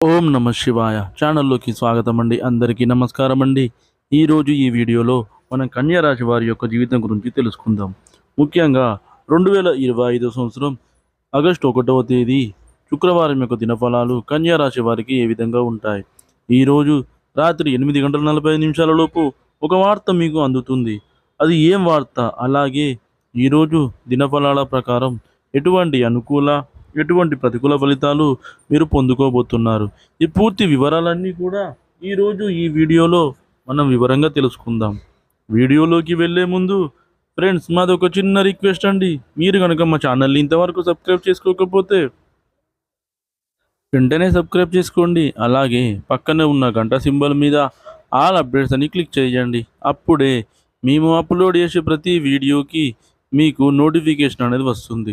ఓం నమ శివాయ. ఛానల్లోకి స్వాగతం అండి అందరికీ నమస్కారం అండి ఈరోజు ఈ వీడియోలో మనం కన్యా రాశి వారి యొక్క జీవితం గురించి తెలుసుకుందాం. ముఖ్యంగా రెండు వేల ఇరవై ఐదో సంవత్సరం ఆగస్టు ఒకటవ తేదీ శుక్రవారం యొక్క దినఫలాలు కన్యా రాశి వారికి ఏ విధంగా ఉంటాయి? ఈరోజు రాత్రి ఎనిమిది గంటల నలభై ఐదు ఒక వార్త మీకు అందుతుంది. అది ఏం వార్త? అలాగే ఈరోజు దినఫలాల ప్రకారం ఎటువంటి అనుకూల ఎటువంటి ప్రతికూల ఫలితాలు మీరు పొందుకోబోతున్నారు? ఈ పూర్తి వివరాలన్నీ కూడా ఈరోజు ఈ వీడియోలో మనం వివరంగా తెలుసుకుందాం. వీడియోలోకి వెళ్ళే ముందు ఫ్రెండ్స్ మాది ఒక చిన్న రిక్వెస్ట్ అండి. మీరు కనుక మా ఛానల్ని ఇంతవరకు సబ్స్క్రైబ్ చేసుకోకపోతే వెంటనే సబ్స్క్రైబ్ చేసుకోండి. అలాగే పక్కనే ఉన్న గంట సింబల్ మీద ఆల్ అప్డేట్స్ అని క్లిక్ చేయండి. అప్పుడే మేము అప్లోడ్ చేసే ప్రతి వీడియోకి మీకు నోటిఫికేషన్ అనేది వస్తుంది.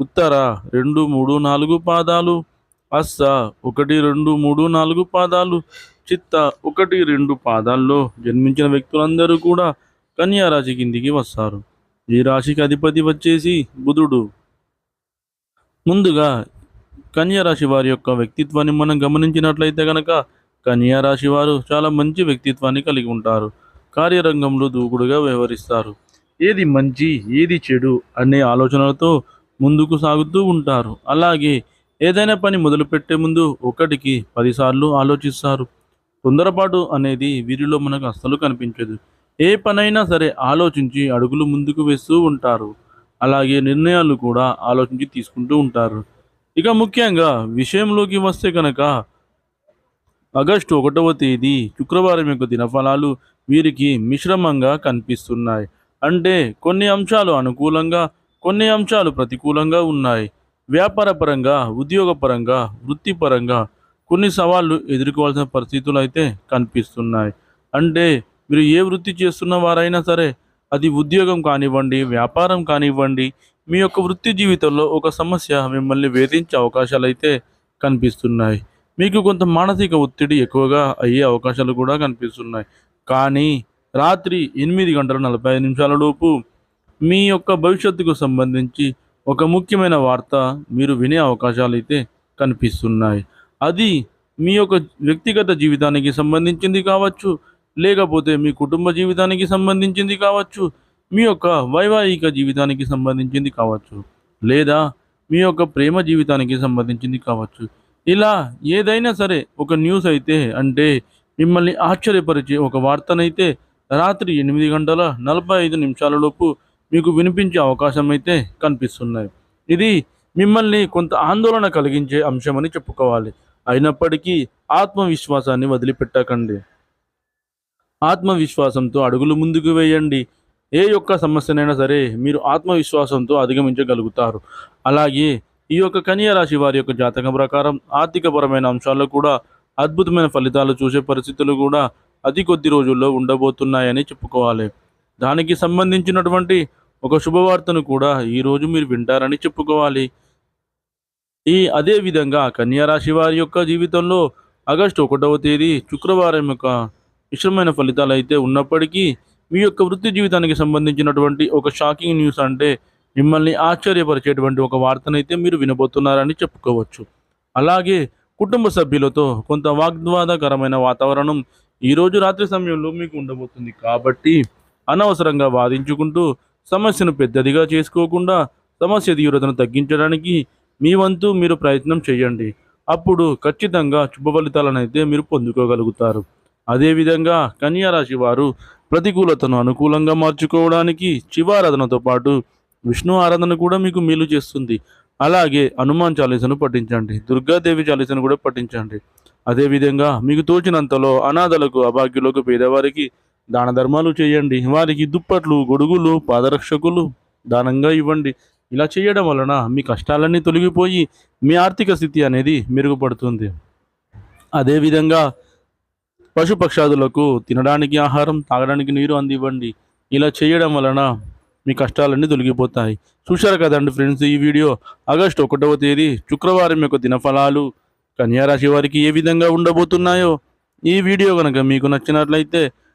ఉత్తర రెండు మూడు నాలుగు పాదాలు అస్స ఒకటి రెండు మూడు నాలుగు పాదాలు చిత్త ఒకటి రెండు పాదాల్లో జన్మించిన వ్యక్తులందరూ కూడా కన్యా రాశి కిందికి వస్తారు. ఈ రాశికి అధిపతి వచ్చేసి బుధుడు. ముందుగా కన్యా రాశి వారి యొక్క వ్యక్తిత్వాన్ని మనం గమనించినట్లయితే కనుక కన్యా రాశి వారు చాలా మంచి వ్యక్తిత్వాన్ని కలిగి ఉంటారు. కార్యరంగంలో దూకుడుగా వ్యవహరిస్తారు. ఏది మంచి ఏది చెడు అనే ఆలోచనలతో ముందుకు సాగుతూ ఉంటారు. అలాగే ఏదైనా పని మొదలుపెట్టే ముందు ఒకటికి పదిసార్లు ఆలోచిస్తారు. తొందరపాటు అనేది వీరిలో మనకు అస్సలు కనిపించదు. ఏ పనైనా సరే ఆలోచించి అడుగులు ముందుకు వేస్తూ ఉంటారు. అలాగే నిర్ణయాలు కూడా ఆలోచించి తీసుకుంటూ ఉంటారు. ఇక ముఖ్యంగా విషయంలోకి వస్తే కనుక ఆగస్టు ఒకటవ తేదీ శుక్రవారం యొక్క దినఫలాలు వీరికి మిశ్రమంగా కనిపిస్తున్నాయి. అంటే కొన్ని అంశాలు అనుకూలంగా కొన్ని అంశాలు ప్రతికూలంగా ఉన్నాయి. వ్యాపారపరంగా ఉద్యోగపరంగా వృత్తిపరంగా కొన్ని సవాళ్ళు ఎదుర్కోవాల్సిన పరిస్థితులు అయితే కనిపిస్తున్నాయి. అంటే మీరు ఏ వృత్తి చేస్తున్న వారైనా సరే అది ఉద్యోగం కానివ్వండి వ్యాపారం కానివ్వండి మీ యొక్క వృత్తి జీవితంలో ఒక సమస్య మిమ్మల్ని వేధించే అవకాశాలు అయితే కనిపిస్తున్నాయి. మీకు కొంత మానసిక ఒత్తిడి ఎక్కువగా అయ్యే అవకాశాలు కూడా కనిపిస్తున్నాయి. కానీ రాత్రి ఎనిమిది గంటల నలభై నిమిషాల లోపు మీ యొక్క భవిష్యత్తుకు సంబంధించి ఒక ముఖ్యమైన వార్త మీరు వినే అవకాశాలు అయితే కనిపిస్తున్నాయి. అది మీ యొక్క వ్యక్తిగత జీవితానికి సంబంధించింది కావచ్చు లేకపోతే మీ కుటుంబ జీవితానికి సంబంధించింది కావచ్చు మీ యొక్క వైవాహిక జీవితానికి సంబంధించింది కావచ్చు లేదా మీ యొక్క ప్రేమ జీవితానికి సంబంధించింది కావచ్చు. ఇలా ఏదైనా సరే ఒక న్యూస్ అయితే అంటే మిమ్మల్ని ఆశ్చర్యపరిచే ఒక వార్తనైతే రాత్రి ఎనిమిది గంటల నలభై ఐదు నిమిషాలలోపు మీకు వినిపించే అవకాశం అయితే కనిపిస్తున్నాయి. ఇది మిమ్మల్ని కొంత ఆందోళన కలిగించే అంశమని చెప్పుకోవాలి. అయినప్పటికీ ఆత్మవిశ్వాసాన్ని వదిలిపెట్టకండి. ఆత్మవిశ్వాసంతో అడుగులు ముందుకు వేయండి. ఏ యొక్క సమస్యనైనా సరే మీరు ఆత్మవిశ్వాసంతో అధిగమించగలుగుతారు. అలాగే ఈ యొక్క కన్యా రాశి వారి యొక్క జాతకం ప్రకారం ఆర్థికపరమైన అంశాల్లో కూడా అద్భుతమైన ఫలితాలు చూసే పరిస్థితులు కూడా అతి కొద్ది రోజుల్లో ఉండబోతున్నాయని చెప్పుకోవాలి. దానికి సంబంధించినటువంటి ఒక శుభవార్తను కూడా ఈరోజు మీరు వింటారని చెప్పుకోవాలి. ఈ అదే విధంగా కన్యా రాశి వారి యొక్క జీవితంలో ఆగస్టు ఒకటవ తేదీ శుక్రవారం యొక్క మిశ్రమైన ఫలితాలు అయితే ఉన్నప్పటికీ మీ యొక్క వృత్తి జీవితానికి సంబంధించినటువంటి ఒక షాకింగ్ న్యూస్ అంటే మిమ్మల్ని ఆశ్చర్యపరిచేటువంటి ఒక వార్తనైతే మీరు వినబోతున్నారని చెప్పుకోవచ్చు. అలాగే కుటుంబ సభ్యులతో కొంత వాగ్వాదకరమైన వాతావరణం ఈరోజు రాత్రి సమయంలో మీకు ఉండబోతుంది కాబట్టి అనవసరంగా వాదించుకుంటూ సమస్యను పెద్దదిగా చేసుకోకుండా సమస్య తీవ్రతను తగ్గించడానికి మీ వంతు మీరు ప్రయత్నం చేయండి. అప్పుడు ఖచ్చితంగా శుభ ఫలితాలను అయితే మీరు పొందుకోగలుగుతారు. అదేవిధంగా కన్యారాశి వారు ప్రతికూలతను అనుకూలంగా మార్చుకోవడానికి శివారాధనతో పాటు విష్ణు ఆరాధన కూడా మీకు మేలు చేస్తుంది. అలాగే హనుమాన్ చాలీసను పఠించండి. దుర్గాదేవి చాలీసను కూడా పఠించండి. అదేవిధంగా మీకు తోచినంతలో అనాథలకు అభాగ్యులకు పేదవారికి దాన ధర్మాలు చేయండి. వారికి దుప్పట్లు గొడుగులు పాదరక్షకులు దానంగా ఇవ్వండి. ఇలా చేయడం వలన మీ కష్టాలన్నీ తొలగిపోయి మీ ఆర్థిక స్థితి అనేది మెరుగుపడుతుంది. అదేవిధంగా పశుపక్షాదులకు తినడానికి ఆహారం తాగడానికి నీరు అందివ్వండి. ఇలా చేయడం వలన మీ కష్టాలన్నీ తొలగిపోతాయి. చూశారు కదండి ఫ్రెండ్స్ ఈ వీడియో. ఆగస్టు ఒకటవ తేదీ శుక్రవారం యొక్క దినఫలాలు కన్యారాశి వారికి ఏ విధంగా ఉండబోతున్నాయో ఈ వీడియో కనుక మీకు నచ్చినట్లయితే